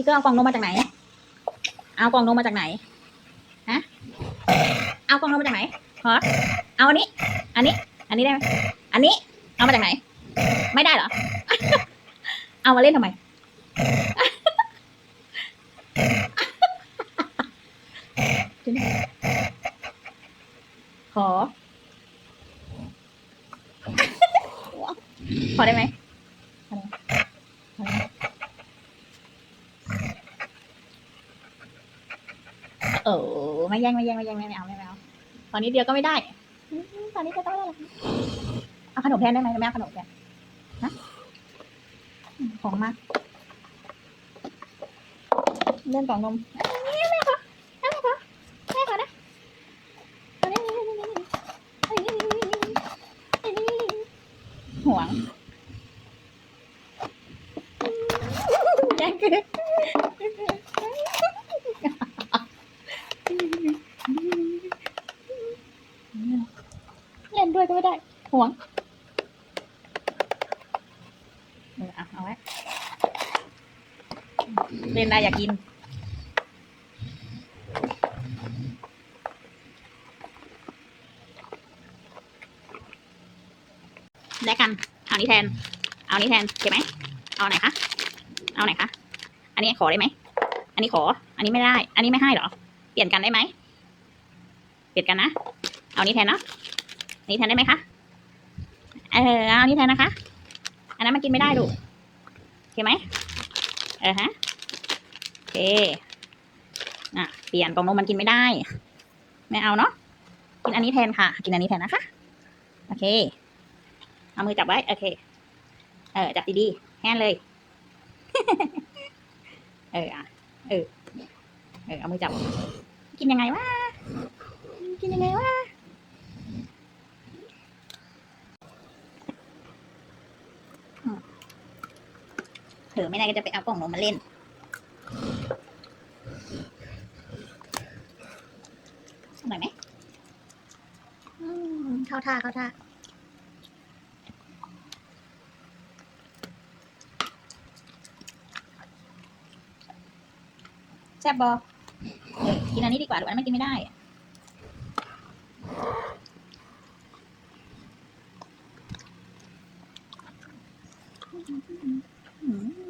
พี่ก็เอากล่องนมมาจากไหน เอากล่องนมมาจากไหน ฮะ เอากล่องนมมาจากไหนฮะเอาอันนี้ อันนี้ อันนี้ได้ไหมอันนี้ เอามาจากไหน ไม่ได้เหรอ เอามาเล่นทำไม ขอ ขอได้ไหมขอได้ไหมขอได้ไหม เออไม่แย่งไม่แย่งไม่แย่งไม่เอาไม่เอาตอนนี้เดียวก็ไม่ได้ตอนนี้ก็ต้องได้หรอเอาขนมแทนได้ไหมไม่ขนมแทนฮะของมาเล่นกล่องนมแม่ขอแม่ขอแม่ขอนะเอานี่นี่นี่นี่นี่นี่นี่ห่วงแย่งคือเล่น ด้วยก็ไม่ได้ห่วงเออเอาเอาไว้เล่นได้อยากกินแลกกัน เอานี้แทน เอานี้แทนเก็บไหม เอาไหนคะ เอาไหนคะ อันนี้ขอได้ไหม อันนี้ขอ อันนี้ไม่ได้ อันนี้ไม่ให้เหรอ เปลี่ยนกันได้ไหม เปลี่ยนกันนะ เอานี้แทนเนาะ นี้แทนได้ไหมคะ เออเอาอันนี้แทนนะคะ อันนั้นมันกินไม่ได้ลูกโอเคไหมเออฮะโอเคอะเปลี่ยนกล่องนมมันกินไม่ได้ไม่เอาเนาะกินอันนี้แทนค่ะ กินอันนี้แทนนะคะโอเคเอามือจับไว้โอเค เออจับดีๆแห้นเลย เอออะเออเออเอามือจับ กินยังไงวะกินยังไงวะ อไม่ได้ก็จะไปเอากล่องนมมาเล่น อร่อยไหมเข้าท่าเข้าท่าแซ่บบอกินอันนี้ดีกว่าหรืออันไม่กินไม่ได้อืม